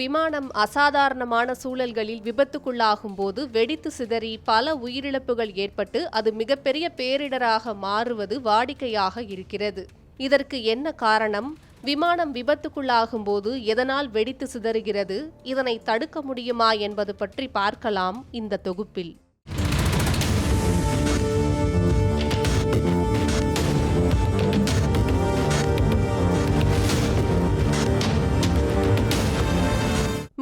விமானம் அசாதாரணமான சூழல்களில் விபத்துக்குள்ளாகும் போது வெடித்து சிதறி பல உயிரிழப்புகள் ஏற்பட்டு அது மிகப்பெரிய பேரிடராக மாறுவது வாடிக்கையாக இருக்கிறது. இதற்கு என்ன காரணம்? விமானம் விபத்துக்குள்ளாகும் போது எதனால் வெடித்து சிதறுகிறது? இதனை தடுக்க முடியுமா என்பது பற்றி பார்க்கலாம் இந்த தொகுப்பில்.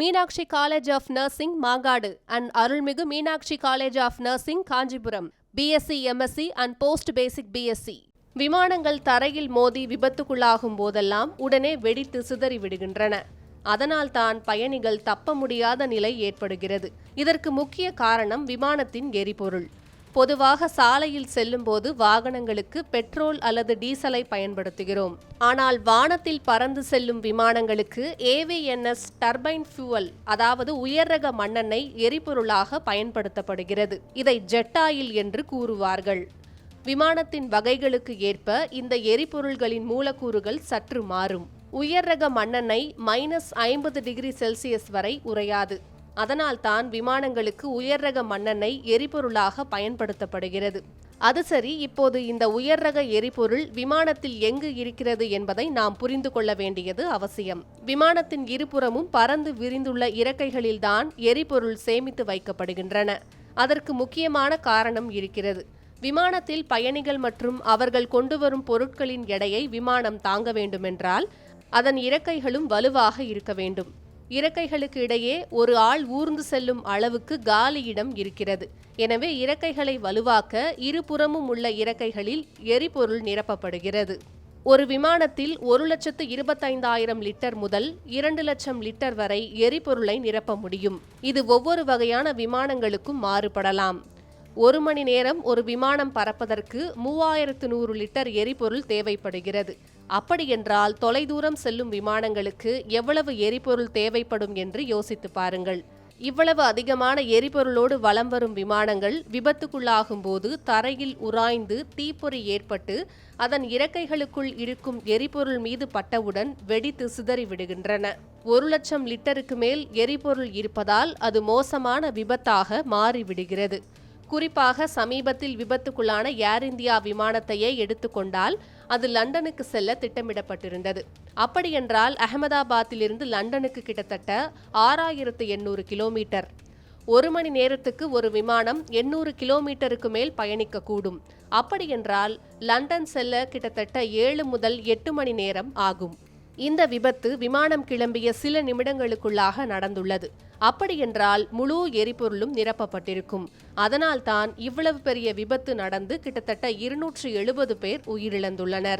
Meenakshi college of nursing Mangadu and Arulmigu Meenakshi college of nursing Kanchipuram BSc MSc and post basic BSc விமானங்கள் தரையில் மோதி விபத்துக்குள்ளாகும் போதெல்லாம் உடனே வெடித்து சிதறி விடுகின்றன. அதனால்தான் பயணிகள் தப்ப முடியாத நிலை ஏற்படுகிறது. இதற்கு முக்கிய காரணம் விமானத்தின் எரிபொருள். பொதுவாக சாலையில் செல்லும்போது வாகனங்களுக்கு பெட்ரோல் அல்லது டீசலை பயன்படுத்துகிறோம். ஆனால் வானத்தில் பறந்து செல்லும் விமானங்களுக்கு ஏவிஎன்எஸ் டர்பைன் ஃபியூவல் அதாவது உயர்ரக மண்ணெண்ணெய் எரிபொருளாக பயன்படுத்தப்படுகிறது. இதை ஜெட் ஆயில் என்று கூறுவார்கள். விமானத்தின் வகைகளுக்கு ஏற்ப இந்த எரிபொருள்களின் மூலக்கூறுகள் சற்று மாறும். உயர் ரக மண்ணெண்ணெய் மைனஸ் ஐம்பது டிகிரி செல்சியஸ் வரை உறையாது. அதனால்தான் விமானங்களுக்கு உயர் ரக மண்ணெண்ணெய் எரிபொருளாக பயன்படுத்தப்படுகிறது. அது சரி இப்போது இந்த உயர் ரக எரிபொருள் விமானத்தில் எங்கு இருக்கிறது என்பதை நாம் புரிந்து கொள்ள வேண்டியது அவசியம். விமானத்தின் இருபுறமும் பறந்து விரிந்துள்ள இறக்கைகளில்தான் எரிபொருள் சேமித்து வைக்கப்படுகின்றன. அதற்கு முக்கியமான காரணம் இருக்கிறது. விமானத்தில் பயணிகள் மற்றும் அவர்கள் கொண்டு வரும் பொருட்களின் எடையை விமானம் தாங்க வேண்டுமென்றால் அதன் இறக்கைகளும் வலுவாக இருக்க வேண்டும். இறக்கைகளுக்கு இடையே ஒரு ஆள் ஊர்ந்து செல்லும் அளவுக்கு காலி இடம் இருக்கிறது. எனவே இறக்கைகளை வலுவாக்க இருபுறமும் உள்ள இறக்கைகளில் எரிபொருள் நிரப்பப்படுகிறது. ஒரு விமானத்தில் ஒரு லட்சத்து இருபத்தைந்தாயிரம் லிட்டர் முதல் இரண்டு லட்சம் லிட்டர் வரை எரிபொருளை நிரப்ப முடியும். இது ஒவ்வொரு வகையான விமானங்களுக்கும் மாறுபடலாம். ஒரு மணி நேரம் ஒரு விமானம் பறப்பதற்கு மூவாயிரத்து நூறு லிட்டர் எரிபொருள் தேவைப்படுகிறது. அப்படியென்றால் தொலைதூரம் செல்லும் விமானங்களுக்கு எவ்வளவு எரிபொருள் தேவைப்படும் என்று யோசித்து பாருங்கள். இவ்வளவு அதிகமான எரிபொருளோடு வலம் வரும் விமானங்கள் விபத்துக்குள்ளாகும் போது தரையில் உராய்ந்து தீப்பொறி ஏற்பட்டு அதன் இறக்கைகளுக்குள் இருக்கும் எரிபொருள் மீது பட்டவுடன் வெடித்து சிதறிவிடுகின்றன ஒரு லட்சம் லிட்டருக்கு மேல் எரிபொருள் இருப்பதால் அது மோசமான விபத்தாக மாறிவிடுகிறது. குறிப்பாக சமீபத்தில் விபத்துக்குள்ளான ஏர் இந்தியா விமானத்தையே எடுத்துக்கொண்டால் அது லண்டனுக்கு செல்ல திட்டமிடப்பட்டிருந்தது. அப்படியென்றால் அகமதாபாத்திலிருந்து லண்டனுக்கு கிட்டத்தட்ட ஆறாயிரத்து எண்ணூறு கிலோமீட்டர். ஒரு மணி நேரத்துக்கு ஒரு விமானம் எண்ணூறு கிலோமீட்டருக்கு மேல் பயணிக்கக்கூடும். அப்படியென்றால் லண்டன் செல்ல கிட்டத்தட்ட ஏழு முதல் எட்டு மணி நேரம் ஆகும். இந்த விபத்து விமானம் கிளம்பிய சில நிமிடங்களுக்குள்ளாக நடந்துள்ளது. அப்படியென்றால் முழு எரிபொருளும் நிரப்பப்பட்டிருக்கும். அதனால்தான் இவ்வளவு பெரிய விபத்து நடந்து கிட்டத்தட்ட இருநூற்று எழுபது பேர் உயிரிழந்துள்ளனர்.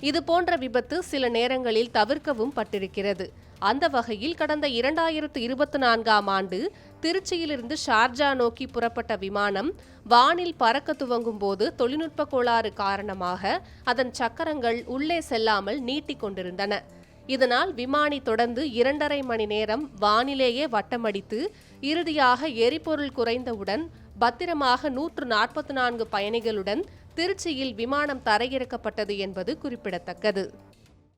இது போன்ற விபத்து சில நேரங்களில் தவிர்க்கவும் பட்டிருக்கிறது. அந்த வகையில் கடந்த இரண்டாயிரத்து இருபத்தி நான்காம் ஆண்டு திருச்சியிலிருந்து ஷார்ஜா நோக்கி புறப்பட்ட விமானம் வானில் பறக்க துவங்கும் போது தொழில்நுட்ப கோளாறு காரணமாக அதன் சக்கரங்கள் உள்ளே செல்லாமல் நீட்டிக்கொண்டிருந்தன இதனால் விமானி தொடர்ந்து இரண்டரை மணி நேரம் வானிலேயே வட்டமடித்து இறுதியாக எரிபொருள் குறைந்தவுடன் பத்திரமாக நூற்று நாற்பத்தி நான்கு பயணிகளுடன் திருச்சியில் விமானம் தரையிறக்கப்பட்டது என்பது குறிப்பிடத்தக்கது.